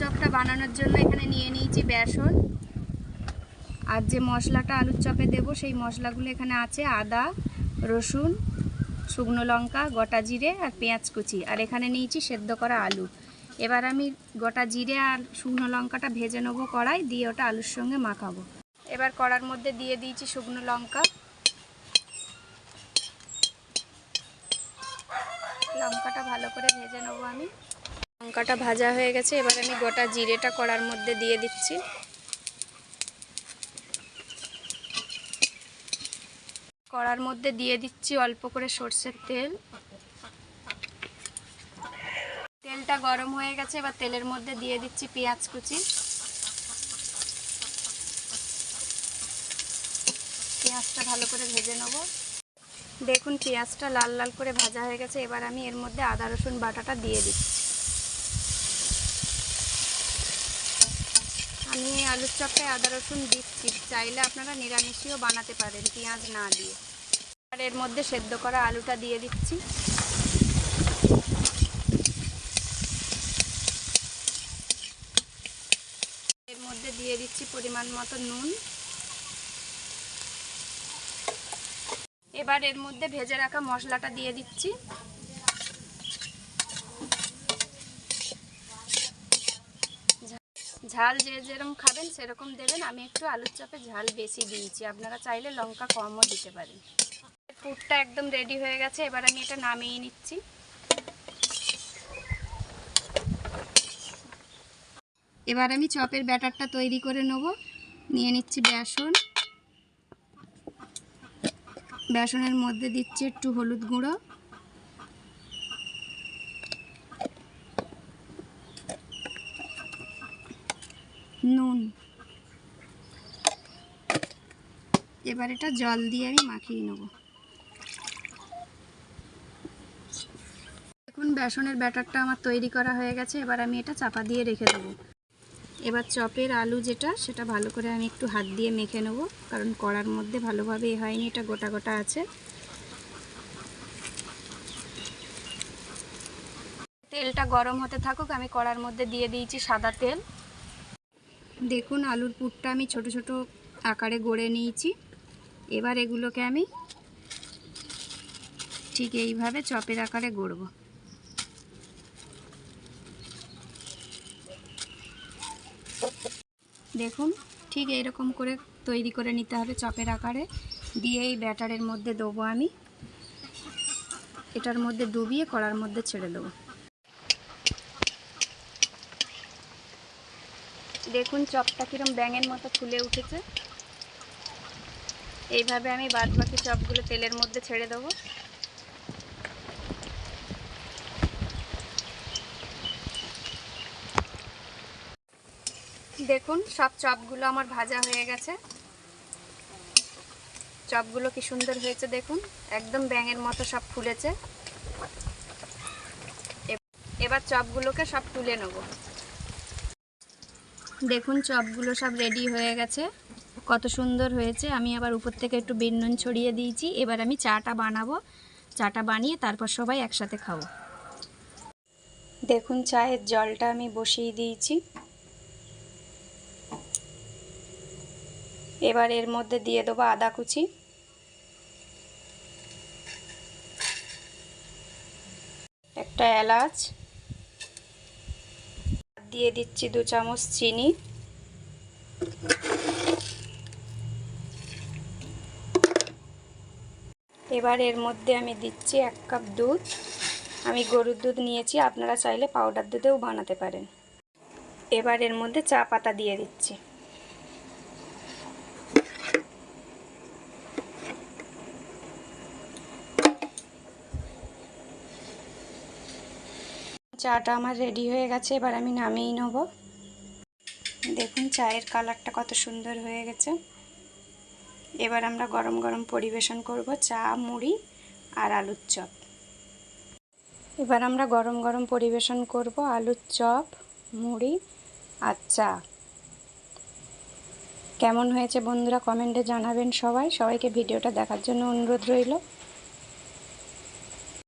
চপটা বানানোর জন্য এখানে নিয়ে নিয়েছি বেসন। আর যে মশলাটা আলুর চপে দেব, সেই মশলাগুলো এখানে আছে আদা, রসুন, শুকনো লঙ্কা, গোটা জিরে আর পেঁয়াজ কুচি। আর এখানে নিয়েছি সেদ্ধ করা আলু। এবার আমি গোটা জিরে আর শুকনো লঙ্কাটা ভেজে নেব কড়াই, দিয়ে ওটা আলুর সঙ্গে মাখাবো। এবার কড়ার মধ্যে দিয়ে দিয়েছি শুকনো লঙ্কা। লঙ্কাটা ভালো করে ভেজে নেব আমি। লঙ্কাটা ভাজা হয়ে গেছে, এবার আমি গোটা জিরেটা কড়ার মধ্যে দিয়ে দিচ্ছি। কড়ার মধ্যে দিয়ে দিচ্ছি অল্প করে সর্ষের তেল। তেলটা গরম হয়ে গেছে, এবার তেলের মধ্যে দিয়ে দিচ্ছি পেঁয়াজ কুচি। পেঁয়াজটা ভালো করে ভেজে নেব। দেখুন, পেঁয়াজটা লাল লাল করে ভাজা হয়ে গেছে, এবার আমি এর মধ্যে আদা রসুন বাটাটা দিয়ে দিচ্ছি। আমি আলুর চপে আদা, রসুন দিচ্ছি। চাইলে আপনারা নিরামিষিও বানাতে পারেন, পেঁয়াজ না দিয়ে। আর এর মধ্যে সেদ্ধ করা আলুটা দিয়ে দিচ্ছি। এর মধ্যে দিয়ে দিচ্ছি পরিমাণ মতো নুন। এবার এর মধ্যে ভেজে রাখা মশলাটা দিয়ে দিচ্ছি। ঝাল যে যেরকম খাবেন, সেরকম দেবেন। আমি একটু আলুর চপে ঝাল বেশি দিয়েছি। আপনারা চাইলে লঙ্কা কমও দিতে পারেন। পুরটা একদম রেডি হয়ে গেছে। এবার আমি এটা নামিয়ে নিচ্ছি। এবার আমি চপের ব্যাটারটা তৈরি করে নেব। নিয়ে নিচ্ছি বেসন। বেসনের মধ্যে দিচ্ছি একটু হলুদ গুঁড়ো। নুন। এবার এটা জল দিয়ে আমি মাখিয়ে নেব। দেখুন, বেসনের ব্যাটারটা আমার তৈরি করা হয়ে গেছে। এবার আমি এটা চাপা দিয়ে রেখে দেবো। এবার চপের আলু যেটা, সেটা ভালো করে আমি একটু হাত দিয়ে মেখে নেব, কারণ কড়ার মধ্যে ভালোভাবে এ হয়নি, এটা গোটা গোটা আছে। তেলটা গরম হতে থাকুক, আমি কড়ার মধ্যে দিয়ে দিয়েছি সাদা তেল। দেখুন, আলুর পুরটা আমি ছোট ছোট আকারে গড়ে নিয়েছি। এবার এগুলোকে আমি ঠিক এইভাবে চপের আকারে গড়ব। দেখুন, ঠিক এইরকম করে তৈরি করে নিতে হবে চপের আকারে। দিয়ে এই ব্যাটারের মধ্যে দেবো আমি। এটার মধ্যে ডুবিয়ে কড়ার মধ্যে ছেড়ে দেবো। দেখুন, চপটা কিরম ব্যাঙের মতো ফুলে উঠেছে। এইভাবে আমি বাদ বাকি চপগুলো তেলের মধ্যে ছেড়ে দেবো। দেখুন, সব চপগুলো আমার ভাজা হয়ে গেছে। চপগুলো কি সুন্দর হয়েছে দেখুন, একদম ব্যাঙের মতো সব ফুলেছে। এবার চপগুলোকে সব তুলে নেব। দেখুন, চপগুলো সব রেডি হয়ে গেছে। কত সুন্দর হয়েছে। আমি আবার উপর থেকে একটু বিন নুন ছড়িয়ে দিয়েছি। এবার আমি চাটা বানাবো। চাটা বানিয়ে তারপর সবাই একসাথে খাব। দেখুন, চায়ের জলটা আমি বসিয়ে দিয়েছি। এবার এর মধ্যে দিয়ে দেবো আদা কুচি। একটা এলাচ। দিয়ে দিচ্ছি দু চামচ চিনি। এবার এর মধ্যে আমি দিচ্ছি এক কাপ দুধ। আমি গরুর দুধ নিয়েছি, আপনারা চাইলে পাউডার দুধেও বানাতে পারেন। এবার এর মধ্যে চা পাতা দিয়ে দিচ্ছি। চাটা আমার রেডি হয়ে গেছে, এবার আমি নামিয়ে নেব। দেখুন চায়ের কালারটা কত সুন্দর হয়ে গেছে। এবার আমরা গরম গরম পরিবেশন করব চা, মুড়ি আর আলুর চপ। এবার আমরা গরম গরম পরিবেশন করব আলুর চপ, মুড়ি আর চা। কেমন হয়েছে বন্ধুরা কমেন্টে জানাবেন সবাই। সবাইকে ভিডিওটা দেখার জন্য অনুরোধ রইল।